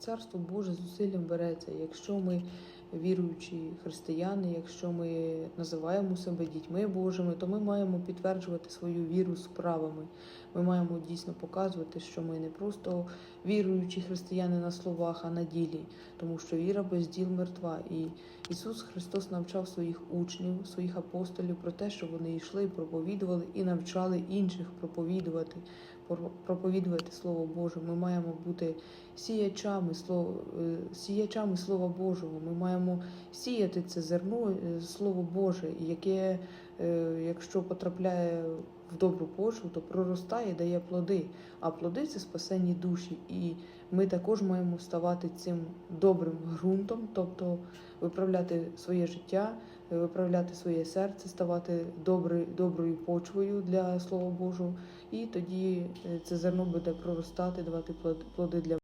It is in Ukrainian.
царство Боже зусиллям береться. Якщо ми віруючі християни, якщо ми називаємо себе дітьми Божими, то ми маємо підтверджувати свою віру справами. Ми маємо дійсно показувати, що ми не просто віруючі християни на словах, а на ділі, тому що віра без діл мертва. І Ісус Христос навчав своїх учнів, своїх апостолів про те, що вони йшли, проповідували і навчали інших проповідувати, проповідувати Слово Боже. Ми маємо бути сіячами Слова, е, сіячами Слова Божого. Ми маємо сіяти це зерно, е, Слово Боже, яке, е, якщо потрапляє в добру почву, то проростає, дає плоди. А плоди це спасенні душі. І ми також маємо ставати цим добрим ґрунтом, тобто виправляти своє життя, виправляти своє серце, ставати добри, доброю почвою для Слова Божого. І тоді е, це зерно буде проростати, давати плод- плоди для